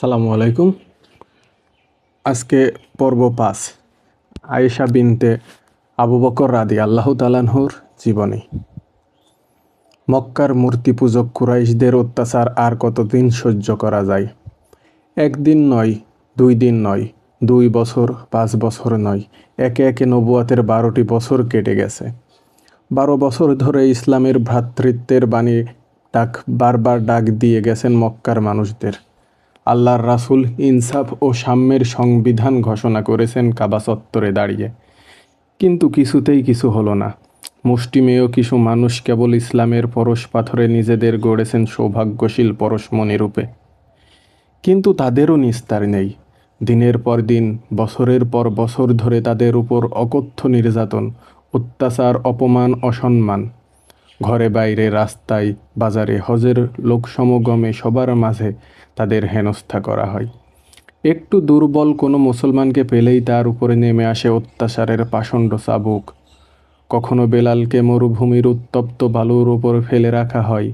সালামু আলাইকুম। আজকে পর্ব পাঁচ, আয়েশা বিনতে আবু বকর রাদি আল্লাহ তালানহুর জীবনী। মক্কার মূর্তি পূজক কুরাইশদের অত্যাচার আর কতদিন সহ্য করা যায়? একদিন নয়, দুই দিন নয়, দুই বছর, পাঁচ বছর নয়, একে একে নবুয়াতের বারোটি বছর কেটে গেছে। বারো বছর ধরে ইসলামের ভ্রাতৃত্বের বাণী ডাক বারবার ডাক দিয়ে গেছেন মক্কার মানুষদের। আল্লাহর রাসূল ইনসাফ ও সাম্যের সংবিধান ঘোষণা করেছেন কাবা চত্বরে দাঁড়িয়ে। কিন্তু কিছুতেই কিছু হলো না। মুষ্টিমেয় কিছু মানুষ কেবল ইসলামের পরশ পাথরে নিজেদের গড়েছেন সৌভাগ্যশীল পরশমণি রূপে। কিন্তু তাদেরও নিস্তার নেই। দিনের পর দিন, বছরের পর বছর ধরে তাদের উপর অকথ্য নির্যাতন, অত্যাচার, অপমান, অসম্মান ঘরে বাইরে রাস্তায় বাজারে হজের লোকসমগমে সবার মাঝে তাদের হেনস্থা করা হয়। একটু দুর্বল কোনো মুসলমানকে পেলেই তার উপরে নেমে আসে অত্যাচারের পাষণ্ড চাবুক। কখনো বেলালকে মরুভূমির উত্তপ্ত বালুর উপর ফেলে রাখা হয়।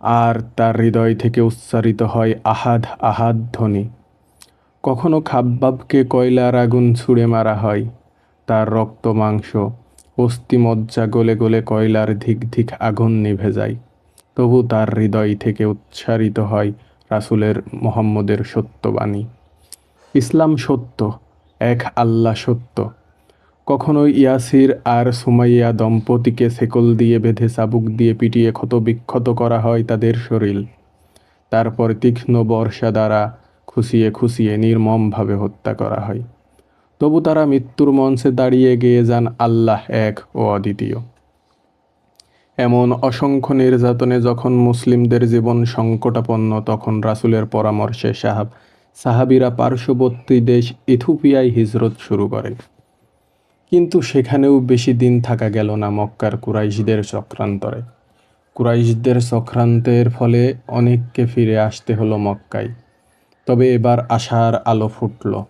আর তার হৃদয় থেকে উচ্চারিত হয় আহাদ আহাদ ধ্বনি। কখনো খাব্বাবকে কয়লার আগুন ছুঁড়ে মারা হয়। তার রক্ত মাংস অস্থিমজ্জা গলে গলে কয়লার ধিক ধিক আগুন নিভে যায়। তবু তার হৃদয় থেকে উচ্চারিত হয় রাসূলের মোহাম্মদের সত্যবাণী। ইসলাম সত্য, এক আল্লাহ সত্য। কখনো ইয়াসির আর সুমাইয়া দম্পতিকে সেকল দিয়ে বেঁধে চাবুক দিয়ে পিটিয়ে ক্ষতবিক্ষত করা হয় তাদের শরীর। তারপর তীক্ষ্ণ বর্ষা দ্বারা খুশিয়ে খুশিয়ে নির্মমভাবে হত্যা করা হয়। তবু তারা মৃত্যুর মঞ্চে দাঁড়িয়ে গিয়ে যান আল্লাহ এক ও অদ্বিতীয়। এমন অসংখ্য নির্যাতনে যখন মুসলিমদের জীবন সংকটাপন্ন, তখন রাসূলের পরামর্শে সাহাব সাহাবিরা পার্শ্ববর্তী দেশ ইথিওপিয়ায় হিজরত শুরু করে। কিন্তু সেখানেও বেশি দিন থাকা গেল না মক্কার কুরাইশদের চক্রান্তরে। কুরাইশদের চক্রান্তের ফলে অনেককে ফিরে আসতে হলো মক্কায়। তবে এবার আশার আলো ফুটল।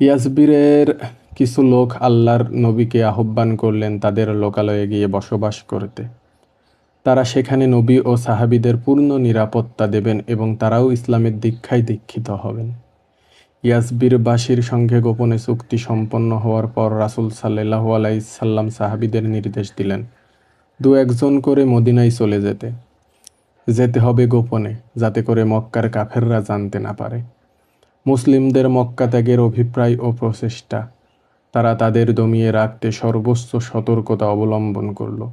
ইয়াসবিরের কিছু লোক আল্লাহর নবীকে আহ্বান করলেন তাদের লোকালয়ে গিয়ে বসবাস করতে। তারা সেখানে নবী ও সাহাবিদের পূর্ণ নিরাপত্তা দেবেন এবং তারাও ইসলামের দীক্ষায় দীক্ষিত হবেন। ইয়াসবিরবাসীর সঙ্গে গোপনে চুক্তি সম্পন্ন হওয়ার পর রাসূল সাল্লাল্লাহু আলাইহি সাল্লাম সাহাবিদের নির্দেশ দিলেন, দু একজন করে মদিনায় চলে যেতে। যেতে হবে গোপনে, যাতে করে মক্কার কাফেররা জানতে না পারে। মুসলিমদের মক্কা ত্যাগের অভিপ্রায় ও প্রচেষ্টা। তারা তাদের দমিয়ে রাখতে সর্বোচ্চ সতর্কতা অবলম্বন করল।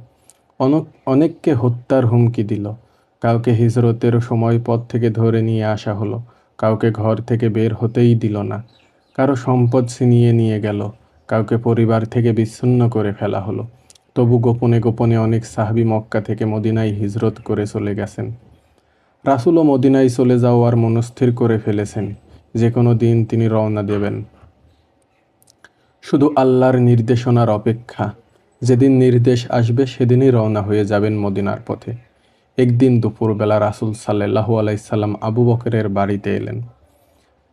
অনেক, অনেককে হত্যার হুমকি দিল। কাউকে হিজরতের সময় পথ থেকে ধরে নিয়ে আসা হলো। কাউকে ঘর থেকে বের হতেই দিল না। কারও সম্পদ ছিনিয়ে নিয়ে গেল। কাউকে পরিবার থেকে বিচ্ছিন্ন করে ফেলা হলো। তবু গোপনে গোপনে অনেক সাহাবি মক্কা থেকে মদিনায় হিজরত করে চলে গেছেন। রাসুলও মদিনায় চলে যাওয়ার মনস্থির করে ফেলেছেন। যে কোনো দিন তিনি রওনা দেবেন। শুধু আল্লাহর নির্দেশনার অপেক্ষা, যেদিন নির্দেশ আসবে সেদিনই রওনা হয়ে যাবেন মদিনার পথে। একদিন দুপুরবেলা রাসুল সাল্লাহু আলাইসাল্লাম আবু বকরের বাড়িতে এলেন।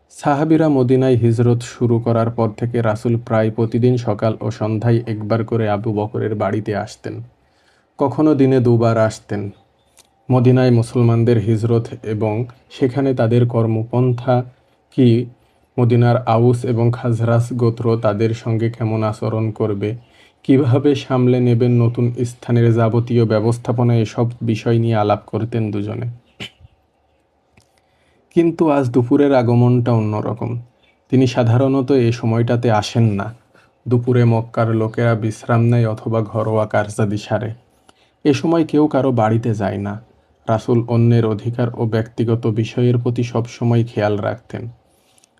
সাহাবিরা মদিনায় হিজরত শুরু করার পর থেকে রাসুল প্রায় প্রতিদিন সকাল ও সন্ধ্যায় একবার করে আবু বকরের বাড়িতে আসতেন। কখনো দিনে দুবার আসতেন। মদিনায় মুসলমানদের হিজরত এবং সেখানে তাদের কর্মপন্থা কি মদিনার আউস এবং খাজরাস গোত্র তাদের সঙ্গে কেমন আচরণ করবে? কীভাবে সামলে নেবেন নতুন স্থানের যাবতীয় ব্যবস্থাপনা? এসব বিষয় নিয়ে আলাপ করতেন দুজনে। কিন্তু আজ দুপুরের আগমনটা অন্যরকম। তিনি সাধারণত এ সময়টাতে আসেন না। দুপুরে মক্কার লোকেরা বিশ্রাম নেয় অথবা ঘরোয়া কার্যাদি সারে। এ সময় কেউ কারও বাড়িতে যায় না। রাসুল অন্যের অধিকার ও ব্যক্তিগত বিষয়ের প্রতি সবসময় খেয়াল রাখতেন।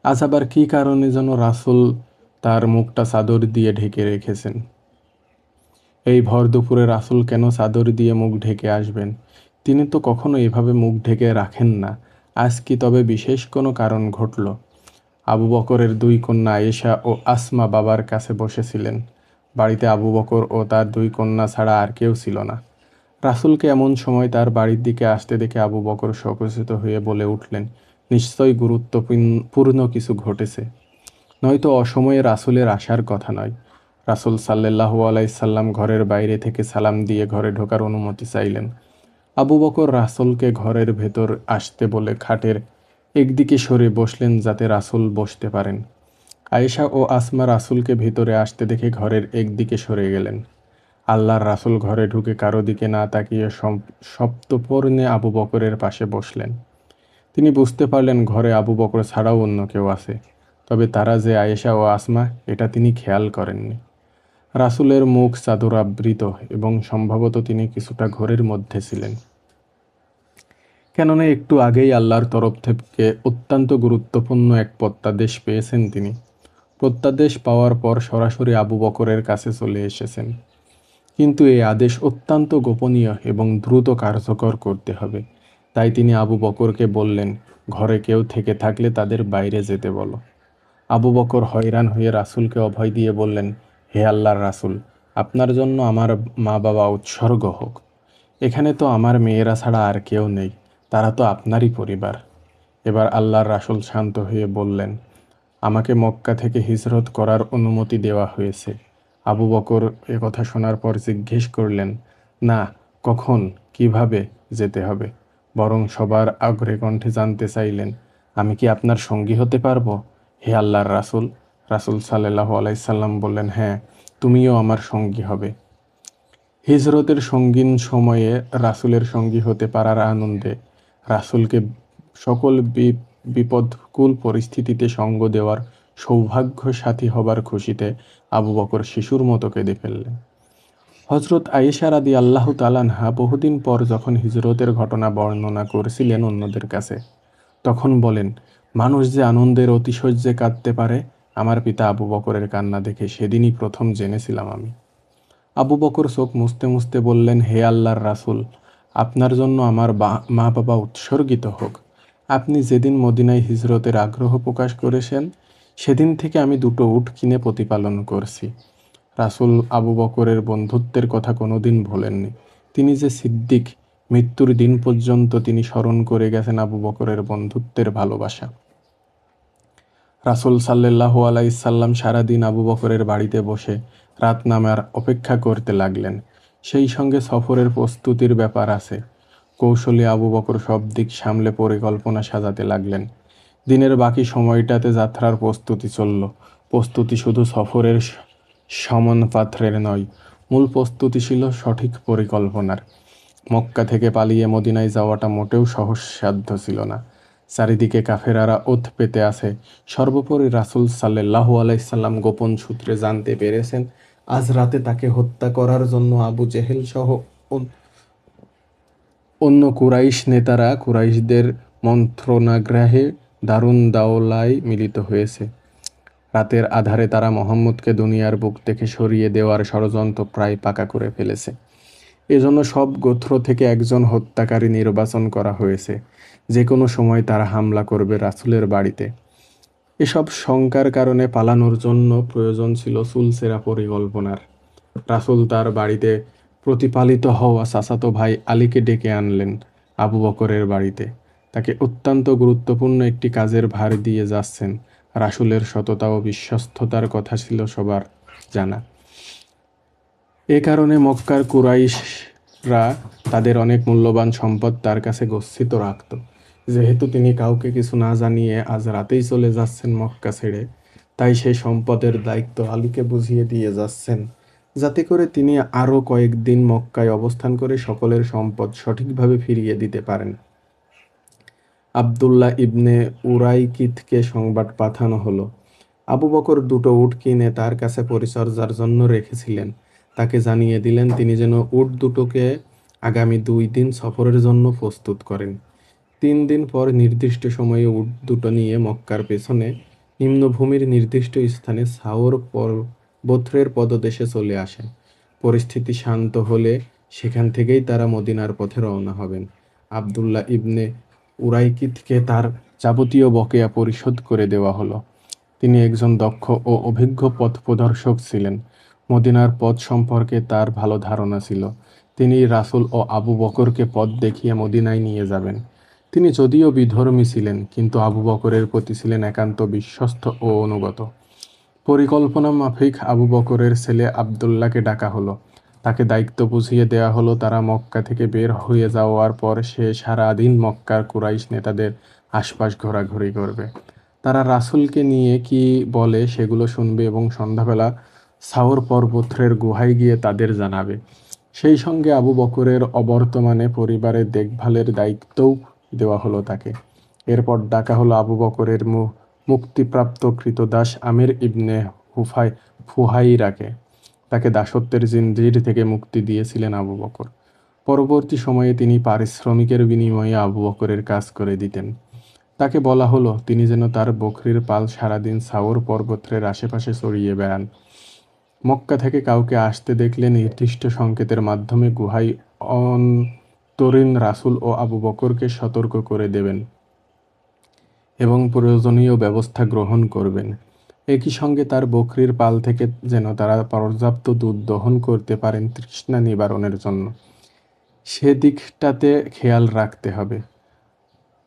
আজ আবার কী কারণে যেন রাসুল তার মুখটা চাদর দিয়ে ঢেকে রেখেছেন? এই ভর দুপুরে রাসুল কেন চাদর দিয়ে মুখ ঢেকে আসবেন? তিনি তো কখনো এভাবে মুখ ঢেকে রাখেন না। আজ কি তবে বিশেষ কোনো কারণ ঘটল? আবু বকরের দুই কন্যা আয়েশা ও আসমা বাবার কাছে বসেছিলেন। বাড়িতে আবু বকর ও তার দুই কন্যা ছাড়া আর কেউ ছিল না। রাসুলকে এমন সময় তার বাড়ির দিকে আসতে দেখে আবু বকর সকুচিত হয়ে বলে উঠলেন নিশ্চয়ই গুরুত্বপূর্ণ কিছু ঘটেছে। নয়তো অসময়ে রাসুলের আসার কথা নয়। রাসুল সাল্লাহু আলাইসাল্লাম ঘরের বাইরে থেকে সালাম দিয়ে ঘরে ঢোকার অনুমতি চাইলেন। আবু বকর রাসুলকে ঘরের ভেতর আসতে বলে খাটের একদিকে সরে বসলেন যাতে রাসুল বসতে পারেন। আয়েশা ও আসমা রাসুলকে ভিতরে আসতে দেখে ঘরের একদিকে সরে গেলেন। আল্লাহর রাসূল ঘরে ঢুকে কারও দিকে না তাকিয়ে সপ্তপর্ণে আবু বকরের পাশে বসলেন। তিনি বুঝতে পারলেন ঘরে আবু বকর ছাড়াও অন্য কেউ আছে। তবে তারা যে আয়েশা ও আসমা, এটা তিনি খেয়াল করেননি। রাসূলের মুখ চাদর আবৃত এবং সম্ভবত তিনি কিছুটা ঘোরের মধ্যে ছিলেন। কেননা একটু আগেই আল্লাহর তরফ থেকে অত্যন্ত গুরুত্বপূর্ণ এক প্রত্যাদেশ পেয়েছেন তিনি। প্রত্যাদেশ পাওয়ার পর সরাসরি আবু বকরের কাছে চলে এসেছেন। কিন্তু এই আদেশ অত্যন্ত গোপনীয় এবং দ্রুত কার্যকর করতে হবে। তাই তিনি আবু বকরকে বললেন, ঘরে কেউ থেকে থাকলে তাদের বাইরে যেতে বলো। আবু বকর হয়রান হয়ে রাসুলকে অভয় দিয়ে বললেন, হে আল্লাহর রাসূল, আপনার জন্য আমার মা বাবা উৎসর্গ হোক। এখানে তো আমার মেয়েরা ছাড়া আর কেউ নেই, তারা তো আপনারই পরিবার। এবার আল্লাহর রাসুল শান্ত হয়ে বললেন, আমাকে মক্কা থেকে হিজরত করার অনুমতি দেওয়া হয়েছে। আবু বকর কথা শোনার পর জিজ্ঞেস করলেন, না, কখন, কীভাবে যেতে হবে? বরং সবার আগ্রহে কণ্ঠে জানতে চাইলেন, আমি কি আপনার সঙ্গী হতে পারব? হে আল্লাহর রাসূল রাসূল সাল্লাহ আলাইসাল্লাম বললেন হ্যাঁ তুমিও আমার সঙ্গী হবে। হিজরতের সঙ্গীন সময়ে রাসূলের সঙ্গী হতে পারার আনন্দে রাসূলকে সকল বিপদকুল পরিস্থিতিতে সঙ্গ দেওয়ার সৌভাগ্য সাথী হবার খুশিতে আবু বকর শিশুর মতো কেঁদে ফেললেন। হজরত আয়েশা রাদি আল্লাহ তালানহা বহুদিন পর যখন হিজরতের ঘটনা বর্ণনা করছিলেন অন্যদের কাছে, তখন বলেন, মানুষ যে আনন্দের অতিশয্যে কাঁদতে পারে, আমার পিতা আবু বকরের কান্না দেখে সেদিনই প্রথম জেনেছিলাম আমি। আবু বকর চোখ মুছতে মুছতে বললেন, হে আল্লাহর রাসূল, আপনার জন্য আমার মা বাবা উৎসর্গিত হোক। আপনি যেদিন মদিনায় হিজরতের আগ্রহ প্রকাশ করেছেন, সেদিন থেকে আমি দুটো উট কিনে প্রতিপালন করছি। রাসূল আবু বকরের বন্ধুত্বের কথা কোনোদিন ভোলেননি। তিনি যে সিদ্দিক, মৃত্যুর দিন পর্যন্ত তিনি স্মরণ করে গেছেন আবু বকরের বন্ধুত্বের ভালোবাসা। রাসূল সাল্লাল্লাহু আলাইসাল্লাম সারাদিন আবু বকরের বাড়িতে বসে রাত নামার অপেক্ষা করতে লাগলেন। সেই সঙ্গে সফরের প্রস্তুতির ব্যাপার আছে। কৌশলী আবু বকর সব দিক সামলে পরিকল্পনা সাজাতে লাগলেন। দিনের বাকি সময়টাতে যাত্রার প্রস্তুতি চলল। প্রস্তুতি শুধু সফরের পাত্রের নয়। মূল প্রস্তুতি ছিল সঠিক পরিকল্পনার। মক্কা থেকে পালিয়ে মদিনায় যাওয়াটা মোটেও সহজসাধ্য ছিল না। চারিদিকে কাফেরারা ওথ পেতে আছে। সর্বোপরি রাসূল সাল্লাল্লাহু আলাইসাল্লাম গোপন সূত্রে জানতে পেরেছেন, আজ রাতে তাকে হত্যা করার জন্য আবু জেহেল সহ অন্য কুরাইশ নেতারা কুরাইশদের মন্ত্রণাগ্রাহে দারুণ দাওলায় মিলিত হয়েছে। রাতের আধারে তারা মোহাম্মদকে দুনিয়ার বুক থেকে সরিয়ে দেওয়ার ষড়যন্ত্র প্রায় পাকা করে ফেলেছে। এজন্য সব গোত্র থেকে একজন হত্যাকারী নির্বাচন করা হয়েছে। যে কোনো সময় তারা হামলা করবে রাসুলের বাড়িতে। এসব শঙ্কার কারণে পালানোর জন্য প্রয়োজন ছিল চুলসেরা পরিকল্পনার। রাসুল তার বাড়িতে প্রতিপালিত হওয়া চাচাতো ভাই আলীকে ডেকে আনলেন আবু বকরের বাড়িতে। তাকে অত্যন্ত গুরুত্বপূর্ণ একটি কাজের ভার দিয়ে যাচ্ছেন রাসূলের সততা ও বিশ্বস্ততার কথা ছিল সবার জানা। এ কারণে মক্কার কুরাইশরা তাদের অনেক মূল্যবান সম্পদ তার কাছে গচ্ছিত রাখত। যেহেতু তিনি কাউকে কিছু না জানিয়ে আজ রাতেই চলে যাচ্ছেন মক্কা ছেড়ে, তাই সেই সম্পদের দায়িত্ব আলীকে বুঝিয়ে দিয়ে যাচ্ছেন। যাতে করে তিনি আরও কয়েকদিন মক্কায় অবস্থান করে সকলের সম্পদ সঠিকভাবে ফিরিয়ে দিতে পারেন। আবদুল্লাহ ইবনে উরাইকিতকে সংবাদ পাঠানো হলো। আবু বকর দুটো উট কিনে তার কাছে পরিচর্যার জন্য রেখেছিলেন। তাকে জানিয়ে দিলেন, তিনি যেন উট দুটোকে আগামী দুই দিন সফরের জন্য প্রস্তুত করেন। তিন দিন পর নির্দিষ্ট সময়ে উট দুটো নিয়ে মক্কার পেছনে নিম্নভূমির নির্দিষ্ট স্থানে সাওর পর্বত্রের পদদেশে চলে আসেন। পরিস্থিতি শান্ত হলে সেখান থেকেই তারা মদিনার পথে রওনা হবেন। আবদুল্লাহ ইবনে উরাইকিতকে তার যাবতীয় বকেয়া পরিশোধ করে দেওয়া হলো। তিনি একজন দক্ষ ও অভিজ্ঞ পথ প্রদর্শক ছিলেন। মদিনার পথ সম্পর্কে তার ভালো ধারণা ছিল। তিনি রাসূল ও আবু বকরকে পথ দেখিয়ে মদিনায় নিয়ে যাবেন। তিনি যদিও বিধর্মী ছিলেন, কিন্তু আবু বকরের প্রতি ছিলেন একান্ত বিশ্বস্ত ও অনুগত। পরিকল্পনা মাফিক আবু বকরের ছেলে আবদুল্লাহকে ডাকা হলো। তাকে দায়িত্ব বুঝিয়ে দেওয়া হলো, তারা মক্কা থেকে বের হয়ে যাওয়ার পর সে সারাদিন মক্কার কুরাইশ নেতাদের আশপাশ ঘোরাঘুরি করবে। তারা রাসূলকে নিয়ে কি বলে সেগুলো শুনবে এবং সন্ধ্যাবেলা সাওর পর্বতের গুহায় গিয়ে তাদের জানাবে। সেই সঙ্গে আবু বকরের অবর্তমানে পরিবারের দেখভালের দায়িত্বও দেওয়া হলো তাকে। এরপর ডাকা হলো আবু বকরের মুক্তিপ্রাপ্ত কৃতদাস আমির ইবনে হুফাই, ফুহাইরাকে। তাকে দাসত্বের জিনজির থেকে মুক্তি দিয়েছিলেন আবু বকর। পরবর্তী সময়ে তিনি পারিশ্রমিকের বিনিময়ে আবু বকরের কাজ করে দিতেন। তাকে বলা হলো, তিনি যেন তার বকরির পাল সারাদিন সাওর পর্বতের আশেপাশে ছড়িয়ে বেড়ান। মক্কা থেকে কাউকে আসতে দেখলে নির্দিষ্ট সংকেতের মাধ্যমে গুহায় অন্তরীণ রাসুল ও আবু বকরকে সতর্ক করে দেবেন এবং প্রয়োজনীয় ব্যবস্থা গ্রহণ করবেন। একই সঙ্গে তার বকরির পাল থেকে যেন তারা পর্যাপ্ত দুধ দহন করতে পারেন তৃষ্ণা নিবারণের জন্য। সেদিকটাতে খেয়াল রাখতে হবে।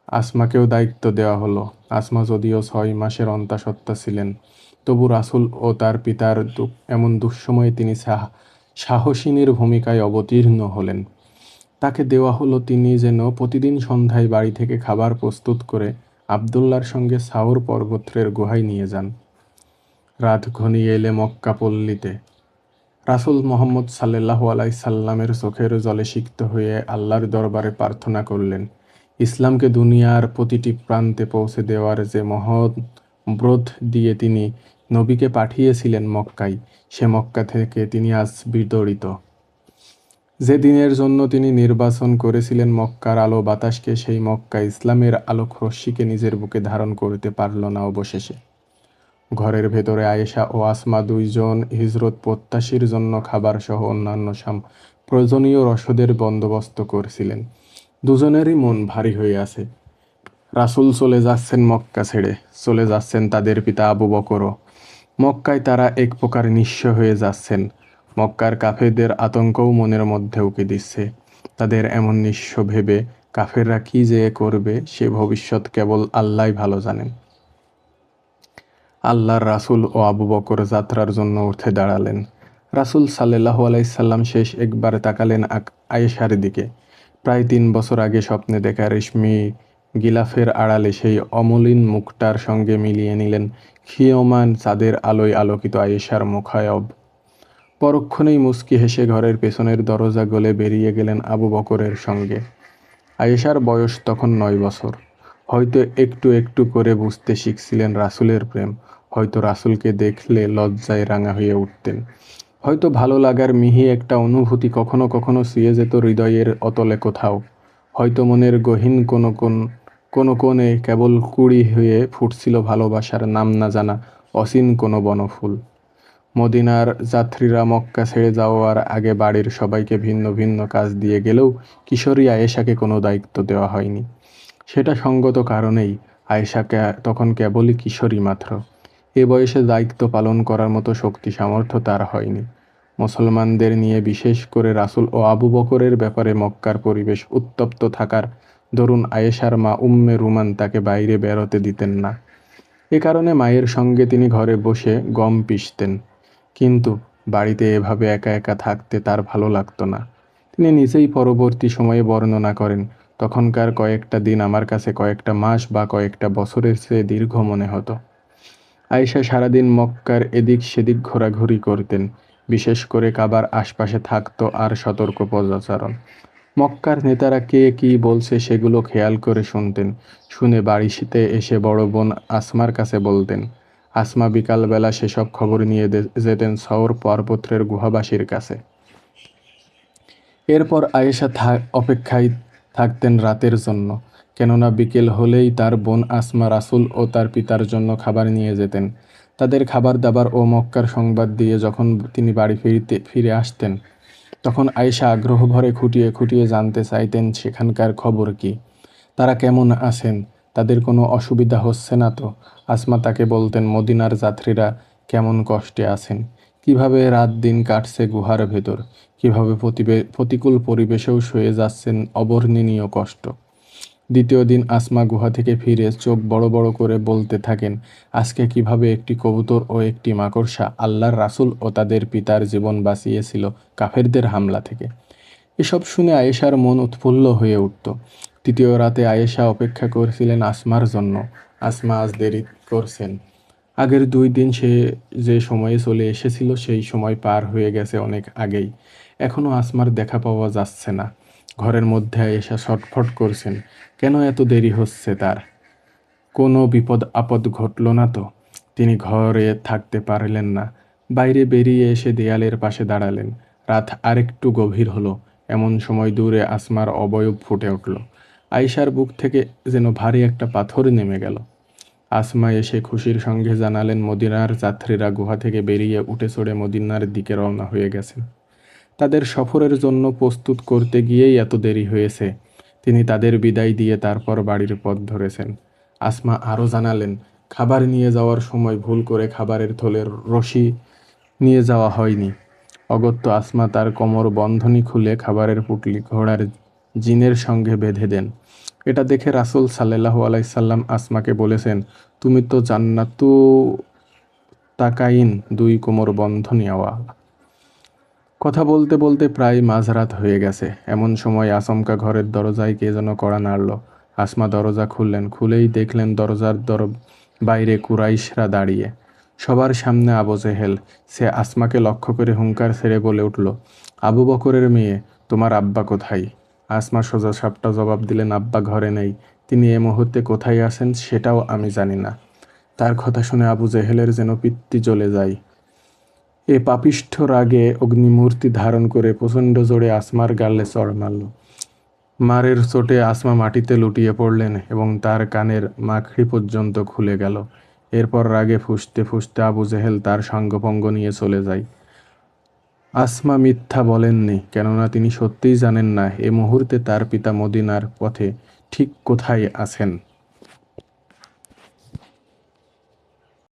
আসমাকেও দায়িত্ব দেওয়া হলো। আসমা যদিও ছয় মাসের অন্তাসত্ত্বা ছিলেন, তবু রাসুল ও তার পিতার এমন দুঃসময়ে তিনি সাহ- সাহসিনীর ভূমিকায় অবতীর্ণ হলেন। তাকে দেওয়া হলো তিনি যেন প্রতিদিন সন্ধ্যায় বাড়ি থেকে খাবার প্রস্তুত করে আবদুল্লার সঙ্গে সাউর পর্বতের গুহায় নিয়ে যান। রাত ঘনিয়ে এলে মক্কা পল্লীতে। রাসূল মোহাম্মদ সাল্লাহ আলাই সাল্লামের চোখের জলে সিক্ত হয়ে আল্লাহর দরবারে প্রার্থনা করলেন, ইসলামকে দুনিয়ার প্রতিটি প্রান্তে পৌঁছে দেওয়ার যে মহৎ ব্রত দিয়ে তিনি নবীকে পাঠিয়েছিলেন মক্কায়, সে মক্কা থেকে তিনি আজ বিদরিত। যে দিনের জন্য তিনি নির্বাচন করেছিলেন মক্কার আলো বাতাসকে, সেই মক্কা ইসলামের আলোক রশ্মিকে নিজের বুকে ধারণ করতে পারল না অবশেষে। ঘরের ভেতরে আয়েশা ও আসমা দুইজন হিজরত প্রত্যাশীর জন্য খাবার সহ অন্যান্য সাম প্রয়োজনীয় রসদের বন্দোবস্ত করছিলেন। দুজনেরই মন ভারী হয়ে আছে। রাসূল চলে যাচ্ছেন মক্কা ছেড়ে। চলে যাচ্ছেন তাদের পিতা আবু বকরও মক্কায় তারা এক প্রকার নিঃস্ব হয়ে যাচ্ছেন। মক্কার কাফেরদের আতঙ্কও মনের মধ্যে উকি দিচ্ছে। তাদের এমন নিঃস্ব ভেবে কাফেররা কি যে করবে, সে ভবিষ্যৎ কেবল আল্লাহই ভালো জানেন। আল্লাহর রাসূল ও আবু বকর যাত্রার জন্য উঠে দাঁড়ালেন। রাসূল সাল্লাল্লাহু আলাইসাল্লাম শেষ একবার তাকালেন আয়েশার দিকে। প্রায় তিন বছর আগে স্বপ্নে দেখা রেশমি গিলাফের আড়ালে সেই অমলিন মুখটার সঙ্গে মিলিয়ে নিলেন ক্ষীয়মান চাঁদের আলোয় আলোকিত আয়েশার মুখায়ব। পরক্ষণেই মুস্কি হেসে ঘরের পেছনের দরজা গলে বেরিয়ে গেলেন আবু বকরের সঙ্গে। আয়েশার বয়স তখন নয় বছর। হয়তো একটু একটু করে বুঝতে শিখছিলেন রাসুলের প্রেম। হয়তো রাসূলকে দেখলে লজ্জায় রাঙা হয়ে উঠতেন। হয়তো ভালো লাগার মিহি একটা অনুভূতি কখনো কখনো ছুঁয়ে যেত হৃদয়ের অতলে কোথাও। হয়তো মনের গহীন কোনো কোন, কোনো কোণে কেবল কুড়ি হয়ে ফুটছিল ভালোবাসার নাম না জানা অসীন কোনো বনফুল। মদিনার যাত্রীরা মক্কা ছেড়ে যাওয়ার আগে বাড়ির সবাইকে ভিন্ন ভিন্ন কাজ দিয়ে গেলেও কিশোরী আয়েশাকে কোনো দায়িত্ব দেওয়া হয়নি। সেটা সঙ্গত কারণেই আয়েশাকে তখন কেবলই কিশোরী মাত্র। এ বয়সে দায়িত্ব পালন করার মতো শক্তি সামর্থ্য তার হয়নি। মুসলমানদের নিয়ে বিশেষ করে রাসুল ও আবু বকরের ব্যাপারে মক্কার পরিবেশ উত্তপ্ত থাকার দরুন আয়েশার মা উম্মে রুমান তাকে বাইরে বেরোতে দিতেন না। এ কারণে মায়ের সঙ্গে তিনি ঘরে বসে গম পিষতেন। কিন্তু বাড়িতে এভাবে একা একা থাকতে তার ভালো লাগতো না। তিনি নিজেই পরবর্তী সময়ে বর্ণনা করেন তখনকার কয়েকটা দিন আমার কাছে কয়েকটা মাস বা কয়েকটা বছরের চেয়ে দীর্ঘ মনে হতো। আয়েশা সারাদিন মক্কার এদিক সেদিক ঘোরাঘুরি করতেন। বিশেষ করে কাবার আশপাশে থাকতো আর সতর্ক পদাচারণ মক্কার নেতারা কে কি বলছে সেগুলো খেয়াল করে শুনতেন। শুনে বাড়িতে এসে বড় বোন আসমার কাছে বলতেন, আসমা বিকালবেলা সেসব খবর নিয়ে যেতেন সৌর পর্বতের গুহাবাসীর কাছে। এরপর আয়েশা অপেক্ষায় থাকতেন রাতের জন্য, কেননা বিকেল হলেই তার বোন আসমা রাসূল ও তার পিতার জন্য খাবার নিয়ে যেতেন। তাদের খাবার দাবার ও মক্কার সংবাদ দিয়ে যখন তিনি বাড়ি ফিরতে, ফিরে আসতেন, তখন আয়েশা আগ্রহ ভরে খুঁটিয়ে খুঁটিয়ে জানতে চাইতেন সেখানকার খবর কি। তারা কেমন আছেন? তাদের কোনো অসুবিধা হচ্ছে না তো? আসমা তাকে বলতেন, মদিনার যাত্রীরা কেমন কষ্টে আছেন? কীভাবে রাত দিন কাটছে গুহার ভেতর? কীভাবে প্রতিকূল পরিবেশেও শুয়ে যাচ্ছেন অবর্ণনীয় কষ্ট? দ্বিতীয় দিন আসমা গুহা থেকে ফিরে চোখ বড় বড় করে বলতে থাকেন, আজকে কীভাবে একটি কবুতর ও একটি মাকড়সা আল্লাহর রাসূল ও তাদের পিতার জীবন বাঁচিয়েছিল কাফেরদের হামলা থেকে? এসব শুনে আয়েশার মন উৎফুল্ল হয়ে উঠত। তৃতীয় রাতে আয়েশা অপেক্ষা করছিলেন আসমার জন্য। আসমা আজ দেরি করছেন। আগের দুই দিন সে যে সময়ে চলে এসেছিল, সেই সময় পার হয়ে গেছে অনেক আগেই। এখনও আসমার দেখা পাওয়া যাচ্ছে না। ঘরের মধ্যে আয়েশা ছটফট করছেন। কেন এত দেরি হচ্ছে তার? কোনো বিপদ আপদ ঘটল না তো। তিনি ঘরে থাকতে পারলেন না। বাইরে বেরিয়ে এসে দেয়ালের পাশে দাঁড়ালেন। রাত আরেকটু গভীর হলো। এমন সময় দূরে আসমার অবয়ব ফুটে উঠল। আয়শার বুক থেকে যেন ভারী একটা পাথর নেমে গেল। আসমা এসে খুশির সঙ্গে জানালেন, মদিনার যাত্রীরা গুহা থেকে বেরিয়ে উঠে চড়ে মদিনার দিকে রওনা হয়ে গেছেন। তাদের সফরের জন্য প্রস্তুত করতে গিয়েই এত দেরি হয়েছে। তিনি তাদের বিদায় দিয়ে তারপর বাড়ির পথ ধরেছেন। আসমা আরও জানালেন, খাবার নিয়ে যাওয়ার সময় ভুল করে খাবারের থলের রশি নিয়ে যাওয়া হয়নি। অগত্য আসমা তার কোমর বন্ধনী খুলে খাবারের পুটলি ঘোড়ার জিনের সঙ্গে বেঁধে দেন। এটা দেখে রাসূল সাল্লাল্লাহু আলাইসাল্লাম আসমাকে বলেছেন, তুমি তো জান্নাতু তাকাইন দুই কোমর বন্ধনী আওয়া কথা বলতে বলতে প্রায় মাঝরাত হয়ে গেছে। এমন সময় আচমকা ঘরের দরজায় কে যেন কড়া নাড়ল। আসমা দরজা খুললেন, খুলেই দেখলেন দরজার দর বাইরে কুরাইশরা দাঁড়িয়ে। সবার সামনে আবু জেহেল, সে আসমাকে লক্ষ্য করে হুঙ্কার ছেড়ে বলে উঠল, আবু বকরের মেয়ে, তোমার আব্বা কোথায়? আসমা সোজা সাপটা জবাব দিলেন, আব্বা ঘরে নেই। তিনি এ মুহূর্তে কোথায় আছেন সেটাও আমি জানি না। তার কথা শুনে আবু জেহেলের যেন পিত্তি জ্বলে যায়। এ পাপিষ্ঠ রাগে অগ্নিমূর্তি ধারণ করে প্রচণ্ড জোরে আসমার গালে চড় মারল। মারের চোটে আসমা মাটিতে লুটিয়ে পড়লেন এবং তার কানের মাখড়ি পর্যন্ত খুলে গেল। এরপর রাগে ফুসতে ফুসতে আবু জেহেল তার সঙ্গভঙ্গ নিয়ে চলে যায়। আসমা মিথ্যা বলেননি, কেননা তিনি সত্যিই জানেন না, এ মুহূর্তে তার পিতা মদিনার পথে ঠিক কোথায় আছেন।